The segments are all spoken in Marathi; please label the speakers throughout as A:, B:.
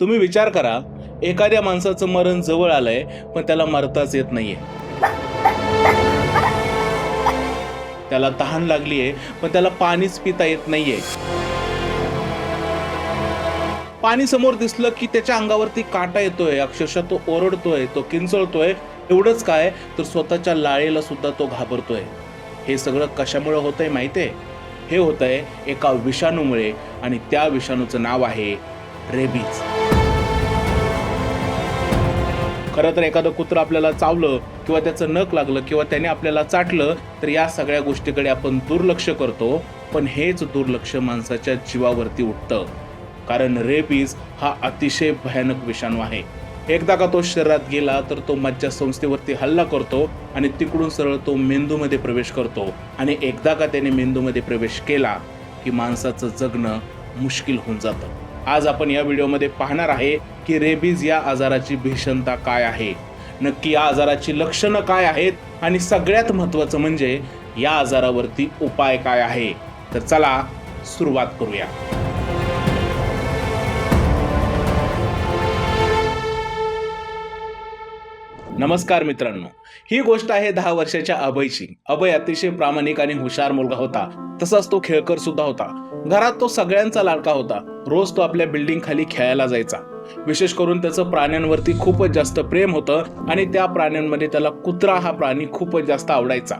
A: तुम्ही विचार करा एखाद्या माणसाचं मरण जवळ आलंय पण त्याला मरताच येत नाहीये. त्याला तहान लागलीये पण त्याला पाणीच पिता येत नाहीये. पाणी समोर दिसलं की त्याच्या अंगावरती काटा येतोय अक्षरशः तो ओरडतोय तो किंचळतोय. एवढंच काय तर स्वतःच्या लाळेला सुद्धा तो घाबरतोय. हे सगळं कशामुळे होतंय माहितीये? हे होतंय एका विषाणूमुळे आणि त्या विषाणूचं नाव आहे रेबीज. खरं तर एखादं कुत्रं आपल्याला चावलं किंवा त्याचं नख लागलं किंवा त्याने आपल्याला चाटलं तर या सगळ्या गोष्टीकडे आपण दुर्लक्ष करतो. पण हेच दुर्लक्ष माणसाच्या जीवावरती उठतं. कारण रेबीज हा अतिशय भयानक विषाणू आहे. एकदा का तो शरीरात गेला तर तो मज्जा संस्थेवरती हल्ला करतो आणि तिकडून सरळ तो मेंदूमध्ये प्रवेश करतो. आणि एकदा का त्याने मेंदूमध्ये प्रवेश केला की माणसाचं जगणं मुश्किल होऊन जातं. आज आपण या व्हिडिओमध्ये पाहणार आहे की रेबीज या आजाराची भीषणता काय आहे. नक्की या आजाराची लक्षणं काय आहेत आणि सगळ्यात महत्त्वाचं म्हणजे या आजारावरती उपाय काय आहे. तर चला सुरुवात करूया. नमस्कार मित्रांनो. ही गोष्ट आहे दहा वर्षाच्या अभयची. अभय अतिशय प्रामाणिक आणि हुशार मुलगा होता. तसाच तो खेळकर सुद्धा होता. घरात तो सगळ्यांचा लाडका होता. रोज तो आपल्या बिल्डिंग खाली खेळायला जायचा. विशेष करून त्याचं प्राण्यांवरती खूपच जास्त प्रेम होतं आणि त्या प्राण्यांमध्ये त्याला कुत्रा हा प्राणी खूपच जास्त आवडायचा.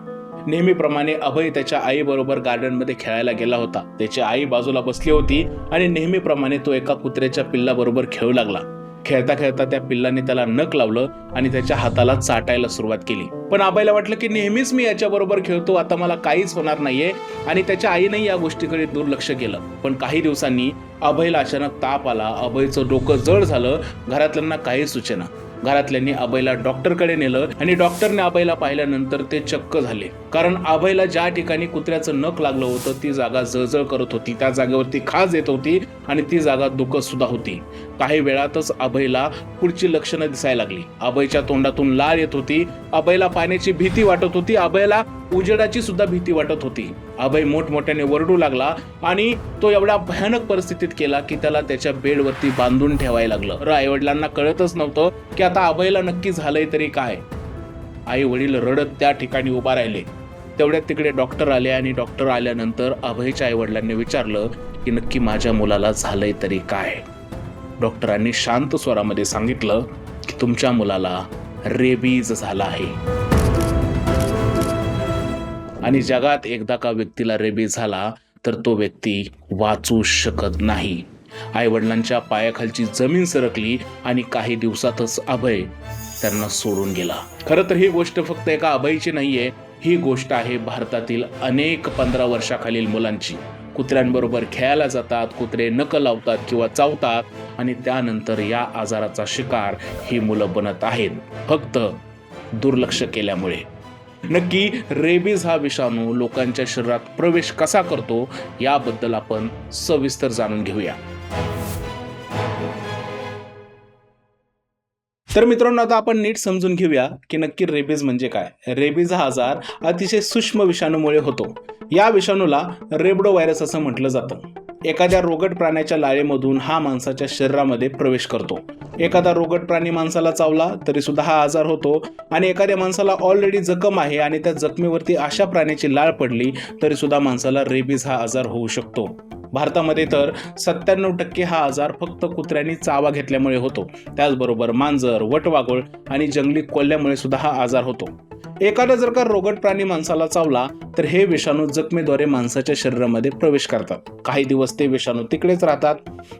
A: नेहमीप्रमाणे अभय त्याच्या आईबरोबर गार्डनमध्ये खेळायला गेला होता. त्याची आई बाजूला बसली होती आणि नेहमीप्रमाणे तो एका कुत्र्याच्या पिल्लाबरोबर खेळू लागला. खेळता खेळता त्या पिल्लाने त्याला नख लावलं आणि त्याच्या हाताला चाटायला सुरुवात केली. पण आबाईला वाटलं की नेहमीच मी याच्याबरोबर खेळतो आता मला काहीच होणार नाहीये. आणि त्याच्या आईने या गोष्टीकडे दुर्लक्ष केलं. पण काही दिवसांनी अभयला अचानक ताप आला अभयचं डोकं जड झालं घरातल्यांना काही सूचना. घरातल्यांनी अभयला डॉक्टरकडे नेलं आणि डॉक्टरने अभयला पाहिल्यानंतर ते चक्क झाले. कारण अभयला ज्या ठिकाणी कुत्र्याचं नख लागलं होतं ती जागा जळजळ करत होती. त्या जागेवरती खाज येत होती आणि ती जागा दुखत सुद्धा होती. काही वेळातच अभयला पुढची लक्षणं दिसायला लागली. अभयच्या तोंडातून लाळ येत होती. अभयला पाण्याची भीती वाटत होती. अभयला उजेडाची सुद्धा भीती वाटत होती. अभय मोठमोठ्याने वरडू लागला आणि तो एवढ्या भयानक परिस्थितीत केला की त्याला त्याच्या बेडवरती बांधून ठेवायला लागलं. आई वडिलांना कळतच नव्हतं की आता अभयला नक्की झालंय तरी काय. आई वडील रडत त्या ठिकाणी उभा राहिले. तेवढ्यात तिकडे डॉक्टर आले आणि डॉक्टर आल्यानंतर अभयच्या आई वडिलांनी विचारलं की नक्की माझ्या मुलाला झालंय तरी काय. डॉक्टरांनी शांत स्वरामध्ये सांगितलं की तुमच्या मुलाला रेबीज झाला आहे. आणि जगात एकदा का व्यक्तीला रेबीज झाला तर तो व्यक्ती वाचू शकत नाही. आई वडिलांच्या पायाखालची जमीन सरकली आणि काही दिवसातच अभय त्यांना सोडून गेला. खरं तर ही गोष्ट फक्त एका अभयची नाहीये ही गोष्ट आहे भारतातील अनेक पंधरा वर्षाखालील मुलांची. कुत्र्यांबरोबर खेळायला जातात कुत्रे नक लावतात किंवा चावतात आणि त्यानंतर या आजाराचा शिकार ही मुलं बनत आहेत. फक्त दुर्लक्ष केल्यामुळे. नक्की रेबीज हा विषाणू लोकांच्या शरीरात प्रवेश कसा करतो याबद्दल आपण सविस्तर जाणून घेऊया. तर मित्रांनो आता आपण नीट समजून घेऊया की नक्की रेबीज म्हणजे काय. रेबीज हा आजार अतिशय सूक्ष्म विषाणूमुळे होतो. या विषाणूला रेबडो व्हायरस असं म्हटलं जातं. एखाद्या रोगट प्राण्याच्या लाळेमधून हा माणसाच्या शरीरामध्ये प्रवेश करतो. एखादा रोगट प्राणी माणसाला चावला तरी सुद्धा हा आजार होतो आणि एखाद्या माणसाला ऑलरेडी जखम आहे आणि त्या जखमेवरती अशा प्राण्याची लाळ पडली तरी सुद्धा माणसाला रेबीज हा आजार होऊ शकतो. भारतामध्ये तर सत्त्याण्णव टक्के हा आजार फक्त कुत्र्यांनी चावा घेतल्यामुळे होतो. त्याचबरोबर मांजर वटवाघूळ आणि जंगली कोल्ह्यामुळे सुद्धा हा आजार होतो. एखादा जर का रोगट प्राणी माणसाला चावला तर हे विषाणू जखमेद्वारे माणसाच्या शरीरामध्ये प्रवेश करतात. काही दिवस ते विषाणू तिकडेच राहतात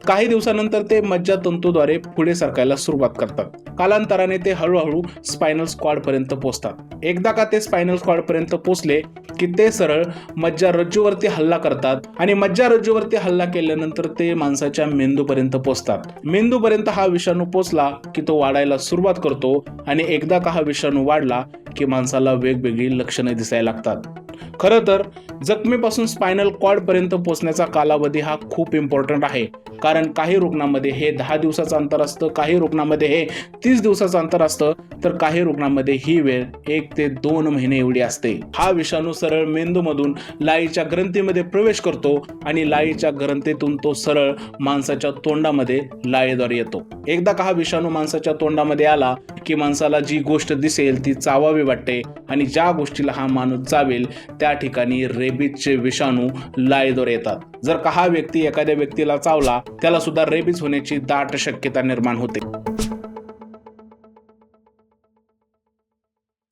A: काही दिवसानंतर ते मज्जातंतूद्वारे पुढे सरकायला सुरुवात करतात. कालांतराने ते हळूहळू स्पायनल स्क्वॉड पर्यंत पोहोचतात एकदा का ते स्पायनल स्क्वॉड पर्यंत पोहोचले की ते सरळ मज्जारज्जूवरती हल्ला करतात आणि मज्जारज्जूवरती हल्ला केल्यानंतर ते माणसाच्या मेंदूपर्यंत पोहोचतात मेंदूपर्यंत हा विषाणू पोचला की तो वाढायला सुरुवात करतो आणि एकदा का हा विषाणू वाढला की माणसाला वेगवेगळी लक्षणे दिसायला लागतात. खरं तर जखमेपासून स्पायनल कॉर्डपर्यंत पोचण्याचा पोहोचण्याचा कालावधी हा खूप इम्पॉर्टंट आहे. कारण काही रुग्णांमध्ये हे दहा दिवसाचं अंतर असतं काही रुग्णांमध्ये हे तीस दिवसाचं अंतर असतं तर काही रुग्णांमध्ये ही वेळ एक ते दोन महिने एवढी असते. हा विषाणू सरळ मेंदूमधून लाईच्या ग्रंथीमध्ये प्रवेश करतो आणि लाईच्या ग्रंथीतून तो सरळ माणसाच्या तोंडामध्ये लाईद्वारे येतो. एकदा का हा विषाणू माणसाच्या तोंडामध्ये आला की माणसाला जी गोष्ट दिसेल ती चावावी वाटते आणि ज्या गोष्टीला हा माणूस चावेल त्या ठिकाणी रेबीजचे विषाणू लायदोर येतात. जर का हा व्यक्ती एखाद्या व्यक्तीला चावला त्याला सुद्धा रेबीज होण्याची दाट शक्यता निर्माण होते.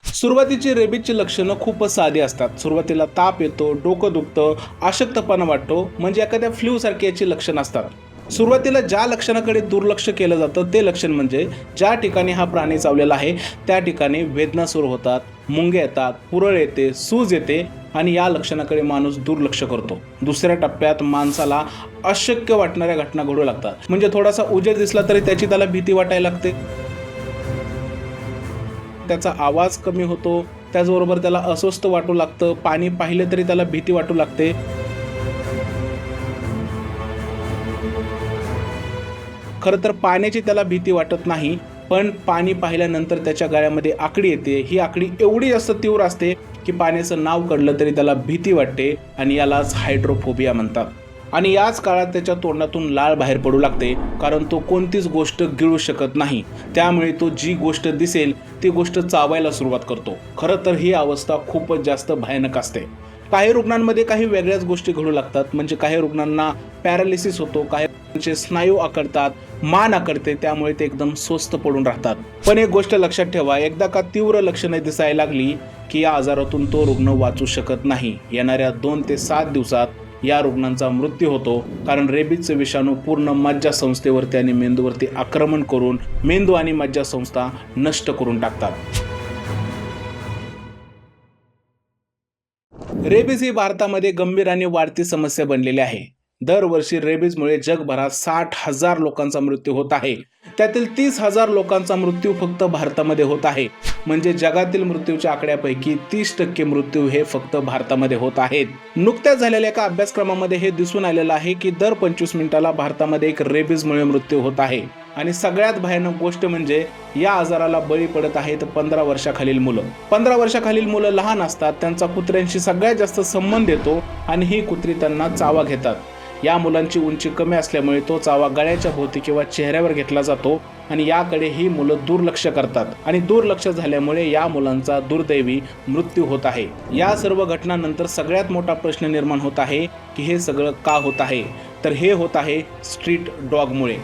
A: सुरुवातीची रेबीजची लक्षणं खूपच साधी असतात. सुरुवातीला ताप येतो डोकं दुखतं अशक्तपणा वाटतो म्हणजे एखाद्या फ्ल्यू सारखी याची लक्षणं असतात. सुरुवातीला ज्या लक्षणाकडे दुर्लक्ष केलं जातं ते लक्षण म्हणजे ज्या ठिकाणी हा प्राणी चावलेला आहे त्या ठिकाणी वेदना सुरू होतात मुंगे येतात पुरळ येते सूज येते आणि या लक्षणाकडे माणूस दुर्लक्ष करतो. दुसऱ्या टप्प्यात माणसाला अशक्य वाटणाऱ्या घटना घडू लागतात. म्हणजे थोडासा उजेड दिसला तरी त्याची त्याला भीती वाटायला लागते. त्याचा आवाज कमी होतो त्याचबरोबर त्याला अस्वस्थ वाटू लागतं पाणी पाहिलं तरी त्याला भीती वाटू लागते. खरं तर पाण्याची त्याला भीती वाटत नाही पण पाणी पाहिल्यानंतर त्याच्या गळ्यामध्ये आकडी येते. ही आकडी एवढी जास्त तीव्र असते की पाण्याचं नाव कळलं तरी त्याला भीती वाटते आणि यालाच हायड्रोफोबिया म्हणतात. आणि याच काळात त्याच्या तोंडातून लाळ बाहेर पडू लागते कारण तो कोणतीच गोष्ट गिळू शकत नाही. त्यामुळे तो जी गोष्ट दिसेल ती गोष्ट चावायला सुरुवात करतो. खरं तर ही अवस्था खूपच जास्त भयानक असते. काही रुग्णांमध्ये काही वेगळ्याच गोष्टी घडू लागतात. म्हणजे काही रुग्णांना पॅरालिसिस होतो काही स्नायू आकडतात मान आकडते त्यामुळे ते एकदम स्वस्त पडून राहतात. पण एक गोष्ट लक्षात ठेवा एकदा का तीव्र लक्षणे दिसायला लागली की या आजारातून तो रुग्ण वाचू शकत नाही. येणाऱ्या दोन ते सात दिवसात या रुग्णांचा मृत्यू होतो कारण रेबीजचे विषाणू पूर्ण मज्जा संस्थेवरती आणि मेंदूवरती आक्रमण करून मेंदू आणि मज्जा संस्था नष्ट करून टाकतात. रेबीज ही भारतामध्ये गंभीर आणि वाढती समस्या बनलेली आहे. दरवर्षी रेबीजमुळे जगभरात साठ हजार लोकांचा मृत्यू होत आहे. त्यातील तीस हजार लोकांचा मृत्यू फक्त भारतामध्ये होत आहे. म्हणजे जगातील मृत्यूच्या आकड्यापैकी तीस टक्के मृत्यू हे फक्त भारतामध्ये होत आहेत. नुकत्याच झालेल्या एका अभ्यासक्रमामध्ये हे दिसून आलेलं आहे की दर पंचवीस मिनिटाला भारतामध्ये एक रेबीजमुळे मृत्यू होत आहे. आणि सगळ्यात भयानक गोष्ट म्हणजे या आजाराला बळी पडत आहेत पंधरा वर्षाखालील मुलं. पंधरा वर्षाखालील मुलं लहान असतात त्यांचा कुत्र्यांशी सगळ्यात जास्त संबंध येतो आणि ही कुत्री त्यांना चावा घेतात. या मुलांची उंची कमी असल्यामुळे तो चावा गळ्याच्या भोवती किंवा चेहऱ्यावर घेतला जातो आणि याकडे ही मुलं दुर्लक्ष करतात. आणि दुर्लक्ष झाल्यामुळे या मुलांचा दुर्दैवी मृत्यू होत आहे. या सर्व घटनांनंतर सगळ्यात मोठा प्रश्न निर्माण होत आहे की हे सगळं का होत आहे? तर हे होत आहे स्ट्रीट डॉगमुळे.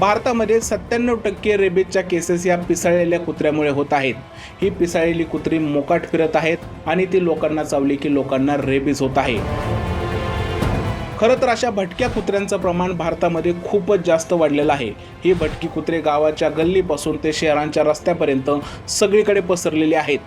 A: भारतामध्ये सत्त्याण्णव टक्के रेबीजच्या केसेस या पिसाळलेल्या कुत्र्यामुळे होत आहेत. ही पिसाळलेली कुत्री मोकाट फिरत आहेत आणि ती लोकांना चावली की लोकांना रेबीज होत आहे. खरं तर अशा भटक्या कुत्र्यांचं प्रमाण भारतामध्ये खूपच जास्त वाढलेलं आहे. ही भटकी कुत्रे गावाच्या गल्लीपासून ते शहरांच्या रस्त्यापर्यंत सगळीकडे पसरलेली आहेत.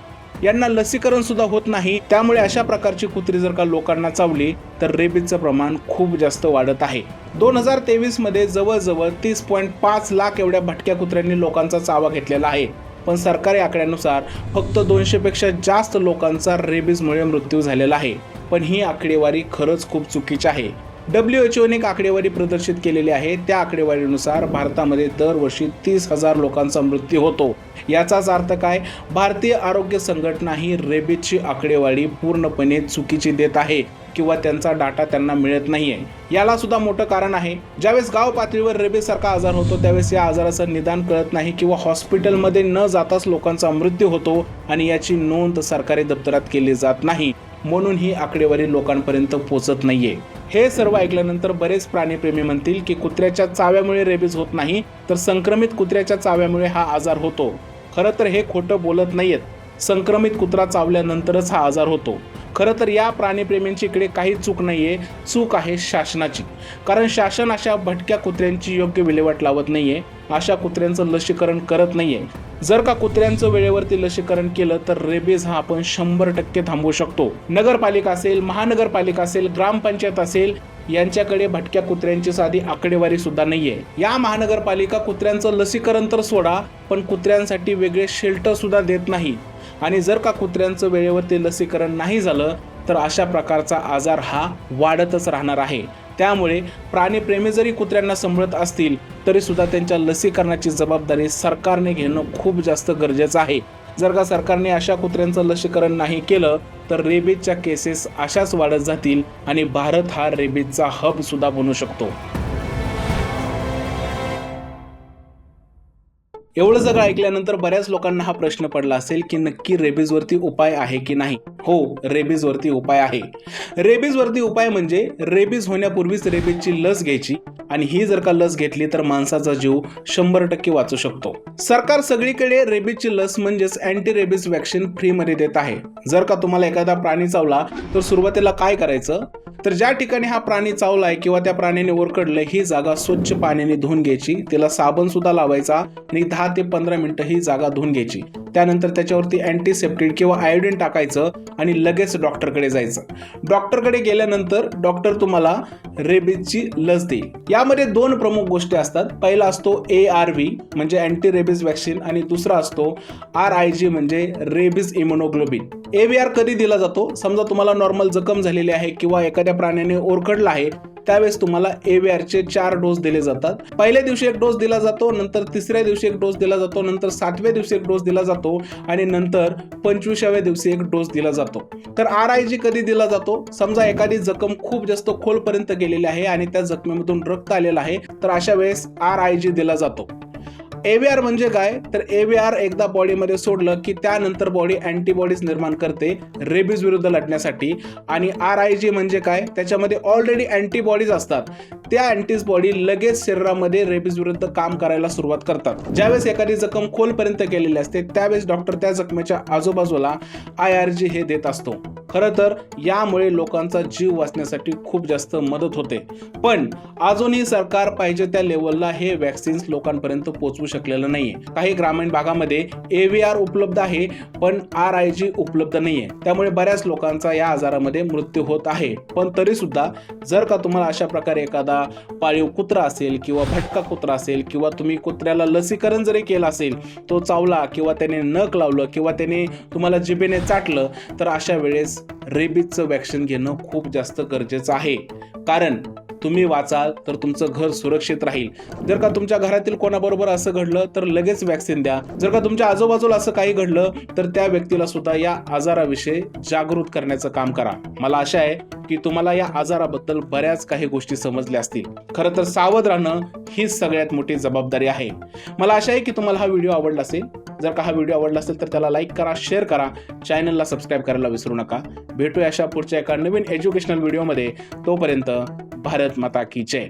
A: यांना लसीकरण सुद्धा होत नाही. त्यामुळे अशा प्रकारची कुत्री जर का लोकांना चावली तर रेबीजचं प्रमाण खूप जास्त वाढत आहे. दोन हजार तेवीसमध्ये जवळजवळ तीस पॉईंट पाच लाख एवढ्या भटक्या कुत्र्यांनी लोकांचा चावा घेतलेला आहे. पण सरकारी आकड्यानुसार फक्त दोनशे पेक्षा जास्त लोकांचा रेबीजमुळे मृत्यू झालेला आहे. पण ही आकडेवारी खरंच खूप चुकीची आहे. डब्ल्यू एच ओने एक आकडेवारी प्रदर्शित केलेली आहे. त्या आकडेवारीनुसार भारतामध्ये दरवर्षी तीस हजार लोकांचा मृत्यू होतो. याचाच अर्थ काय? भारतीय आरोग्य संघटना ही रेबीजची आकडेवारी पूर्णपणे चुकीची देत आहे किंवा त्यांचा डाटा त्यांना मिळत नाहीये. याला सुद्धा मोठं कारण आहे. ज्यावेळेस गाव पातळीवर रेबीज सारखा आजार होतो त्यावेळेस या आजाराचं निदान कळत नाही किंवा हॉस्पिटलमध्ये न जाताच लोकांचा मृत्यू होतो आणि याची नोंद सरकारी दप्तरात केली जात नाही. म्हणून ही आकडेवारी लोकांपर्यंत पोचत नाहीये. हे सर्व ऐकल्यानंतर बरेच प्राणीप्रेमी म्हणतील की कुत्र्याच्या चाव्यामुळे रेबीज होत नाही तर संक्रमित कुत्र्याच्या चाव्यामुळे हा आजार होतो. खरं तर हे खोटं बोलत नाहीयेत. संक्रमित कुत्रा चावल्यानंतरच हा आजार होतो. खरं तर या प्राणीप्रेमींची इकडे काही चूक नाहीये चूक आहे शासनाची. कारण शासन अशा भटक्या कुत्र्यांची योग्य विल्हेवाट लावत नाहीये. अशा कुत्र्यांचं लसीकरण करत नाही आहे जर का कुत्र्यांचं वेळेवरती लसीकरण केलं तर रेबीज हा आपण शंभर टक्के थांबवू शकतो. नगरपालिका असेल महानगरपालिका असेल ग्रामपंचायत असेल यांच्याकडे भटक्या कुत्र्यांची साधी आकडेवारी सुद्धा नाहीये. या महानगरपालिका कुत्र्यांचं लसीकरण तर सोडा पण कुत्र्यांसाठी वेगळे शेल्टर सुद्धा देत नाही. आणि जर का कुत्र्यांचं वेळेवरती लसीकरण नाही झालं तर अशा प्रकारचा आजार हा वाढतच राहणार आहे. त्यामुळे प्राणीप्रेमी जरी कुत्र्यांना सांभाळत असतील तरी सुद्धा त्यांच्या लसीकरणाची जबाबदारी सरकारने घेणं खूप जास्त गरजेचं आहे. जर का सरकारने अशा कुत्र्यांचं लसीकरण नाही केलं तर रेबीजच्या केसेस अशाच वाढत जातील आणि भारत हा रेबीजचा हब सुद्धा बनू शकतो. एवढं सगळं ऐकल्यानंतर बऱ्याच लोकांना हा प्रश्न पडला असेल की नक्की रेबीजवरती उपाय आहे की नाही? हो रेबीजवरती उपाय आहे. रेबीजवरती उपाय म्हणजे रेबीज होण्यापूर्वीच रेबीजची लस घ्यायची आणि ही जर का लस घेतली तर माणसाचा जीव शंभर टक्के वाचू शकतो. सरकार सगळीकडे रेबीजची लस म्हणजेच अँटी रेबीज वॅक्सिन फ्रीमध्ये देत आहे. जर का तुम्हाला एखादा प्राणी चावला तर सुरुवातीला काय करायचं? तर ज्या ठिकाणी हा प्राणी चावलाय किंवा त्या प्राण्याने ओरकडलं ही जागा स्वच्छ पाण्याने धुवून घ्यायची. तिला साबण सुद्धा लावायचा आणि दहा ते पंधरा मिनिटं ही जागा धुवून घ्यायची. त्यानंतर त्याच्यावरती अँटीसेप्टिक किंवा आयोडीन टाकायचं आणि लगेच डॉक्टरकडे जायचं. डॉक्टरकडे गेल्यानंतर डॉक्टर तुम्हाला रेबीजची लस देईल. यामध्ये दोन प्रमुख गोष्टी असतात. पहिला असतो ए आर व्ही म्हणजे अँटी रेबीज वॅक्सिन आणि दुसरा असतो आर आय जी म्हणजे rabies immunoglobulin A V R कधी दिला जातो? समजा तुम्हाला नॉर्मल जखम झालेली आहे किंवा एखाद्या प्राण्याने ओरखडला आहे त्यावेळेस तुम्हाला एव्हीआरचे चार डोस दिले जातात. पहिल्या दिवशी एक डोस दिला जातो नंतर तिसऱ्या दिवशी एक डोस दिला जातो नंतर सातव्या दिवशी एक डोस दिला जातो आणि नंतर पंचवीसाव्या दिवशी एक डोस दिला जातो. तर आर आय जी कधी दिला जातो? समजा एखादी जखम खूप जास्त खोलपर्यंत गेलेली आहे आणि त्या जखमेमधून रक्त आलेलं आहे तर अशा वेळेस आर आय जी दिला जातो. एव्हीआर म्हणजे काय? तर एव्हीआर एकदा बॉडीमध्ये सोडलं की त्यानंतर बॉडी अँटीबॉडीज निर्माण करते रेबीज विरुद्ध लढण्यासाठी. आणि आर आय जी म्हणजे काय? त्याच्यामध्ये ऑलरेडी अँटीबॉडीज असतात. त्या अँटीबॉडी लगेच शरीरामध्ये रेबीज विरुद्ध काम करायला सुरुवात करतात. ज्यावेळेस एखादी जखम खोलपर्यंत गेलेली असते त्यावेळेस डॉक्टर त्या जखमेच्या आजूबाजूला आय आर जी हे देत असतो. खरं तर यामुळे लोकांचा जीव वाचण्यासाठी खूप जास्त मदत होते. पण अजूनही सरकार पाहिजे त्या लेवलला हे व्हॅक्सिन्स लोकांपर्यंत पोहोचवू शकलेलं नाही आहे काही ग्रामीण भागामध्ये ए व्ही आर उपलब्ध आहे पण आर आय जी उपलब्ध नाही आहे त्यामुळे बऱ्याच लोकांचा या आजारामध्ये मृत्यू होत आहे. पण तरी सुद्धा जर का तुम्हाला अशा प्रकारे एखादा पाळीव कुत्रा असेल किंवा भटका कुत्रा असेल किंवा तुम्ही कुत्र्याला लसीकरण जरी केलं असेल तो चावला किंवा त्याने नख लावलं किंवा त्याने तुम्हाला जिबेने चाटलं तर अशा वेळेस रेबीजचं वॅक्सिन घेणं खूप जास्त गरजेचं आहे. कारण तुम्ही वाचाल तर तुमचं घर सुरक्षित राहील. जर का तुमच्या घरातील कोणाबरोबर असं घडलं तर लगेच वॅक्सिन द्या. जर का तुमच्या आजूबाजूला असं काही घडलं तर त्या व्यक्तीला सुद्धा या आजाराविषयी जागृत करण्याचं काम करा. मला आशा आहे की तुम्हाला या आजाराबद्दल बऱ्याच काही गोष्टी समजल्या असतील. खरं तर सावध राहणं हीच सगळ्यात मोठी जबाबदारी आहे. मला आशा आहे की तुम्हाला हा व्हिडिओ आवडला असेल. जर का हा व्हिडिओ आवडला असेल तर त्याला लाईक करा शेअर करा. चॅनलला सबस्क्राईब करायला विसरू नका. भेटूया अशा पुढच्या एका नवीन एज्युकेशनल व्हिडिओमध्ये तोपर्यंत भारत माता की जय.